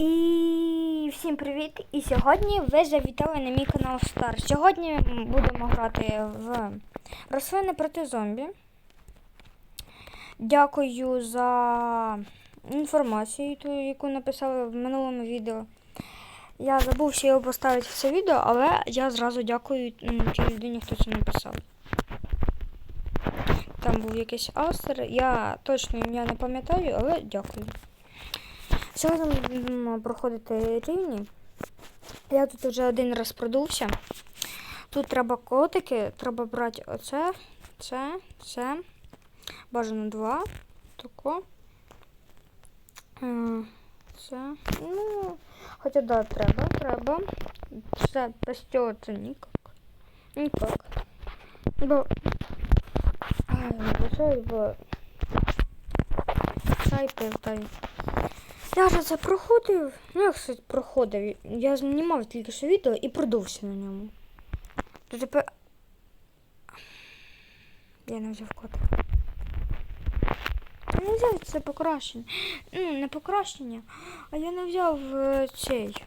І всім привіт! І сьогодні ви завітали на мій канал Star. Сьогодні ми будемо грати в рослини проти зомбі. Дякую за інформацію, ту, яку написали в минулому відео. Я забув ще його поставити в це відео, але я зразу дякую тій людині, хто це написав. Там був якийсь автор, я точно ім'я не пам'ятаю, але дякую. Сьогодні ми будемо проходити рівні. Я тут вже один раз продувся. Тут треба котики, треба брати оце, це, це. Бажано два. Тако. Е, Це. Ну, хоча да, треба, треба. Це без цього це ніяк. Ніяк. Бо. Ай, бо. Чай пив, та й. Я вже це проходив. Ну, як це проходив? Я знімав тільки що відео і продувся на ньому. То тепер. Я не взяв котик. Я не взяв це покращення. Ну, не покращення, а я не взяв е, цей.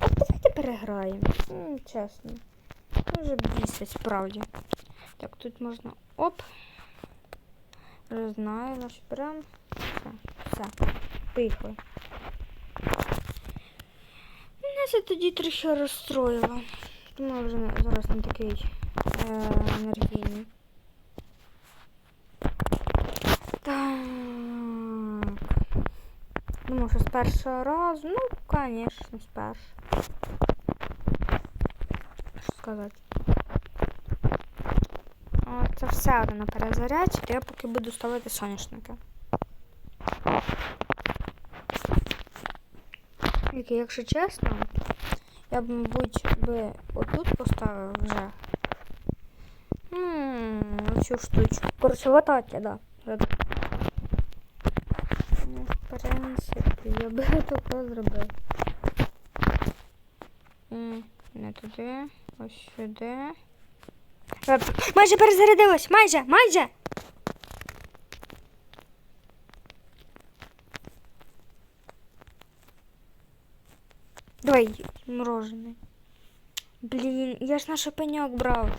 От давайте переграємо. М, Чесно. Дуже бісить, справді. Так, тут можна. Оп. Знаю, наш прям. Все, все. Поїхали. Мене це тоді трохи розстроїло. Тому вже зараз не такий е, енергійний. Так. Думаю, що з першого разу. Ну, звісно, з першого. Що сказати? Це все одно на перезарядці, я поки буду ставити соняшники. Тільки, якщо чесно, я б, мабуть, би отут поставив вже. Ммм, оцю штучку. Коротше, в атаці, да. Ну, в принципі, я би таке зробив. Не туди, ось сюди. Майже перезарядилась, майже, майже. Давай, мороженое. Блін, я ж наш пеньок брав.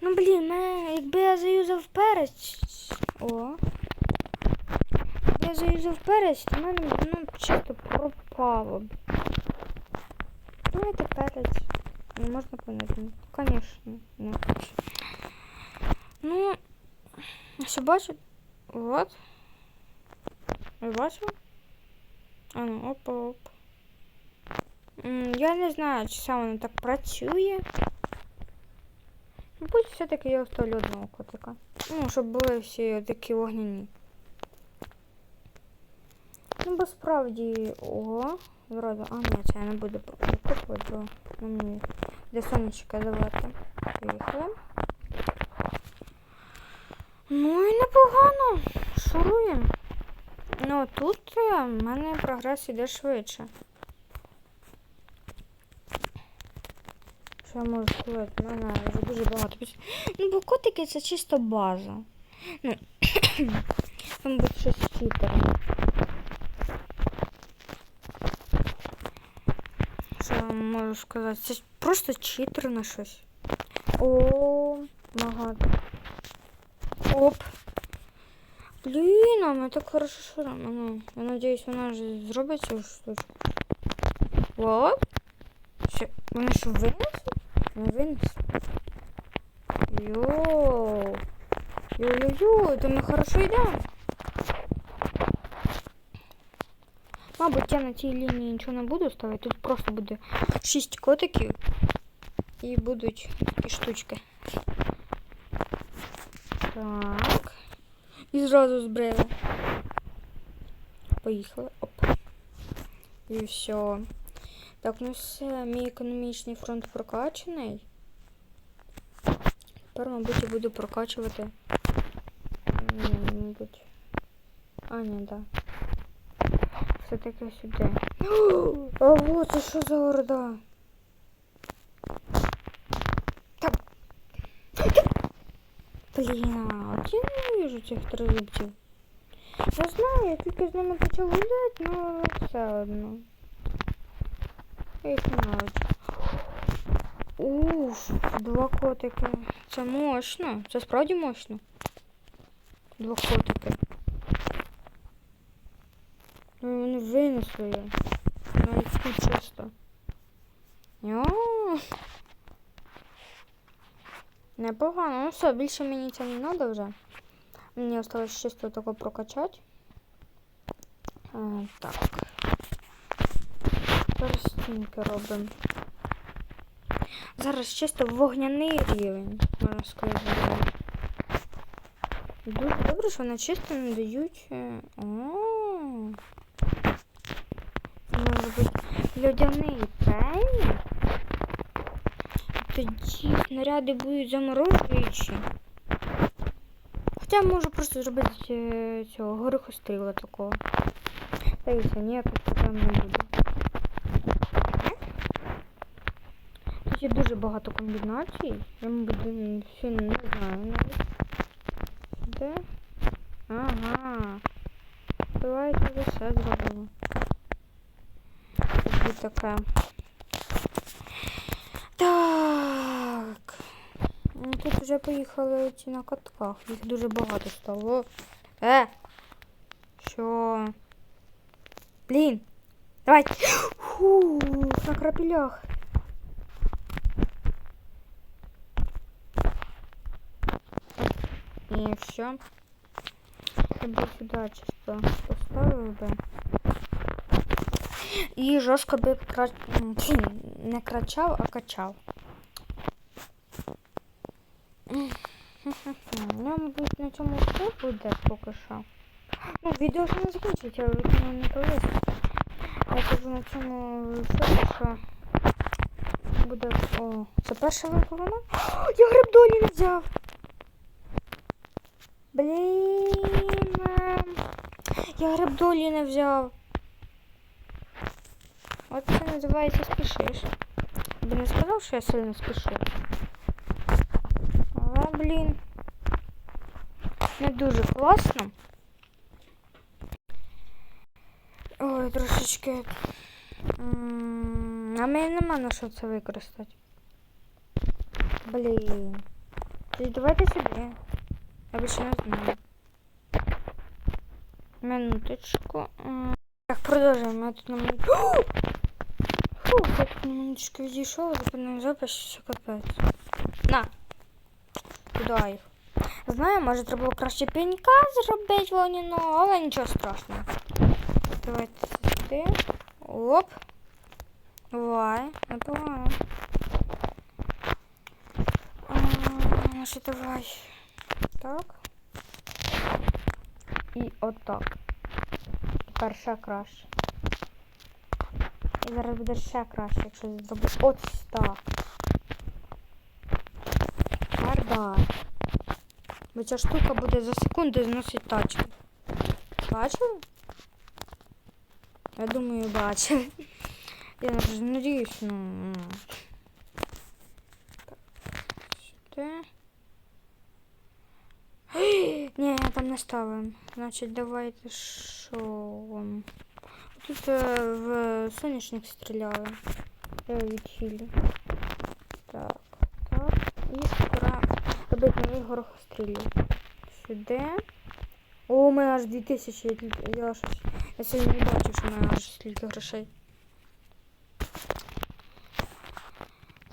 Ну блін, мене, якби я заюзав перець. О. Якби я заюзав перець, то в мене ну, чисто пропало б. Давайте перець. Не можна понять. Конечно, не. Ну, все бачу. Вот. Ви бачили? А ну, опа, оп. М, Я не знаю, чи саме воно так працює. Мабуть, все-таки я оставлю одного котика. Ну, щоб були всі такі вогняні. Ну, бо справді, ого, зразу. А, ні, це я не буду покупувати, бо мені для сонечка давати. Поїхали. Ну і непогано. Шуруємо. Ну тут е, в мене прогрес іде швидше. Що я сказати? У мене вже дуже багато Ну, бо котики це чисто база. Ну, там буде щось з. Що я можу сказати? Це просто читер на щось. О, магад. Оп. Блін, а ми так хорошо шуримо. Ну, я надіюсь, вона ж зробить цю штучку. О! Що, вони що винесли? Не винесли. Йоу. Йо-йо-йо, то ми хорошо йдемо. Мабуть, я на цій лінії нічого не буду ставити. Тут просто буде 6 котиків і будуть такі штучки. Так. І зразу збрили. Поїхали. Оп. І все. Так, ну все, мій економічний фронт прокачаний. Тепер, мабуть, я буду прокачувати. Ні, мабуть. А, ні, да. Все-таки сюди. А вот це що за орда? Так. Блін, от я не вижу цих тризубців. Я знаю, я тільки з ними почав гуляти, але все одно. Я. Уф, два котики. Це мощно. Це справді мощно. Два котики. Ну, Вони винесли. її. Навіть тут чисто. Непогано. Ну все, більше мені це не треба вже. Мені осталось чисто тако прокачати. А, так. Перстінки робимо. Зараз чисто вогняний рівень, можна сказати. Дуже добре, що вони чисто не дають. е, О. Може бути льодяний пень. Тоді снаряди будуть заморожуючі. Хоча можу просто зробити е, цього горихостріла такого. Та і все, ніяких проблем не буде. Є дуже багато комбінацій. Я, мабуть, м, не знаю навіть. Де? Ага. Давайте все зробимо. Тоді таке. Так. Ну, Тут вже поїхали ці на катках. Їх дуже багато стало. Е! Що? Блін! Давай! Фу, на крапелях. І все. Я би сюди чисто поставив би. І жорстко би кра... м, фу, не крачав, а качав. Ну, мабуть, на цьому все буде поки що. Ну, відео ще не закінчується, але воно не повісить. Я кажу на цьому все, поки що буде. О, це перша виконана. Я гриб долі не взяв. Блін. ем, Я гриб долі не взяв. От це називається спішиш. Я би не сказав, що я сильно спішу. Але, блін. Не дуже класно. Ой, трошечки. М, А мені нема на що це використати. Блін. Тоді давайте сюди. Я більше не знаю. Минуточку. М, Так, продовжуємо. Я тут на минутку. Фу, я тут на минуточку відійшов, зупинив запис, все капець. На. Туди їх. Знаю, може треба було краще пенька зробити вогняного, але нічого страшного. Давайте сюди. Оп. Давай, непогано. А, Ну що давай. Так. І отак. Тепер ще краще. І зараз буде ще краще, якщо зроблю ось так. Тепер да. Бо ця штука буде за секунду зносити тачку. Бачили? Я думаю, бачили. Я вже надіюсь, ну. ну. Так, Сюди. Ні, я там не ставимо. Значить, давайте що. Тут е, в соняшник стріляли. Я відхилю. Так, так. І скоро робити новий горохострілів. Сюди. О, у мене аж 2000. Я, я, щось- я сьогодні не бачив, що в мене аж стільки грошей.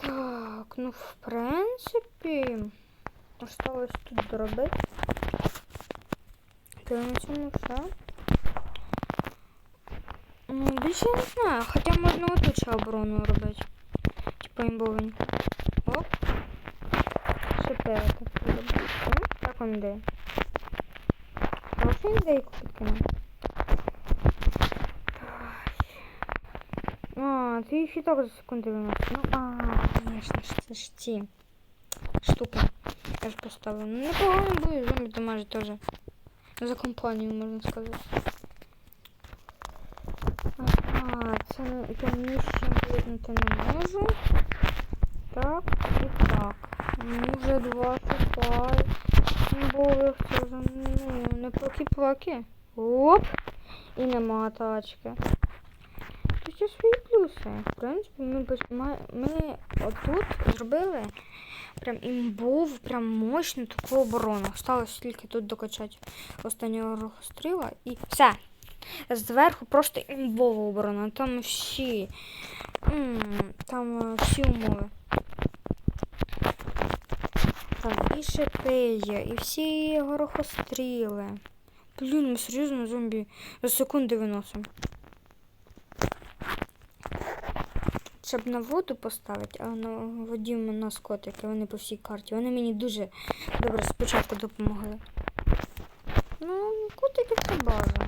Так, ну в принципі. Осталось тут доробити. Та на цьому все. Ну, більше я не знаю, хоча можна отут ще оборону робити. Типа імбовенько. Оп. Супер, так робити. Ну, так он де. Можна ідейку підкинути? А, ти їх і так за секунду виносиш. Ну, а, звісно ж, це ж ці штуки. Я ж поставила. Ну, непогано буде, зомбі дамажить теж. За компанію, можна сказати. Ага, це я ні з чим не можу. Так, і так. Ну, вже два шукай. Бових це вже, ну, не поки-поки. Оп! І нема тачки. Тут є свої плюси. В принципі, ми, без- ми отут зробили прям імбову, прям мощну таку оборону. Осталось тільки тут докачати останнього рухостріла і все. Зверху просто імбова оборона. Там всі. Там всі умови. Там і шипи є, і всі горохостріли. Блін, ми серйозно зомбі за секунди виносимо. Щоб на воду поставити, а на воді у нас котики, вони по всій карті. Вони мені дуже добре спочатку допомогли. Ну, котики це база.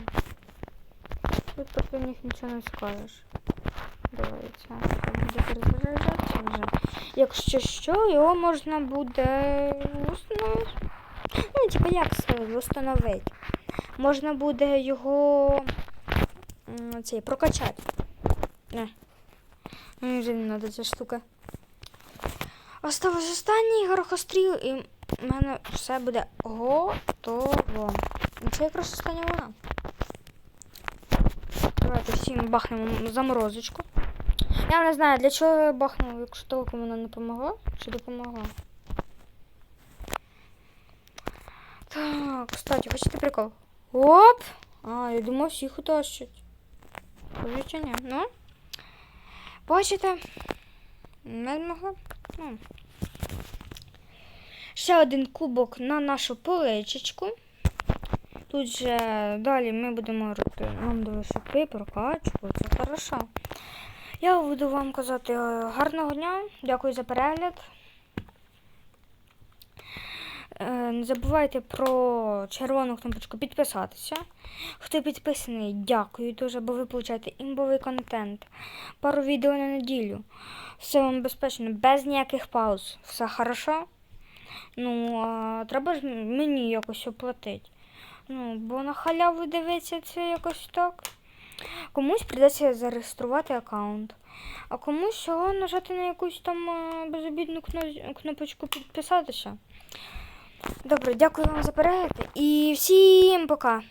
Тут проти них нічого не скажеш. Дивіться, це буде перезаряджатися вже. Якщо що, його можна буде установити. Ну, типу, як сказати, встановити. Можна буде його цей, прокачати. Не. Мені вже не треба ця штука. Осталось останній горохостріл, і в мене все буде готово. І це якраз остання вона. Давайте всім бахнемо заморозочку. Я не знаю, для чого я бахнув, якщо толком вона не допомогла, чи допомогла. Так, кстати, хочете прикол? Оп! А, я думав, всіх утащить. Ні? Ну? Бачите? Не могла. Ну. Ще один кубок на нашу поличечку. Тут же далі ми будемо робити нам до прокачку, це хорошо. Я буду вам казати е, гарного дня, дякую за перегляд. Е, Не забувайте про червону кнопочку підписатися. Хто підписаний, дякую дуже, бо ви получаєте імбовий контент. Пару відео на неділю. Все вам безпечно, без ніяких пауз. Все хорошо. Ну, а треба ж мені якось оплатити. Ну, бо на халяву дивитися це якось так. Комусь прийдеться зареєструвати аккаунт, а комусь нажати на якусь там безобідну кнопочку підписатися. Добре, дякую вам за перегляд і всім пока!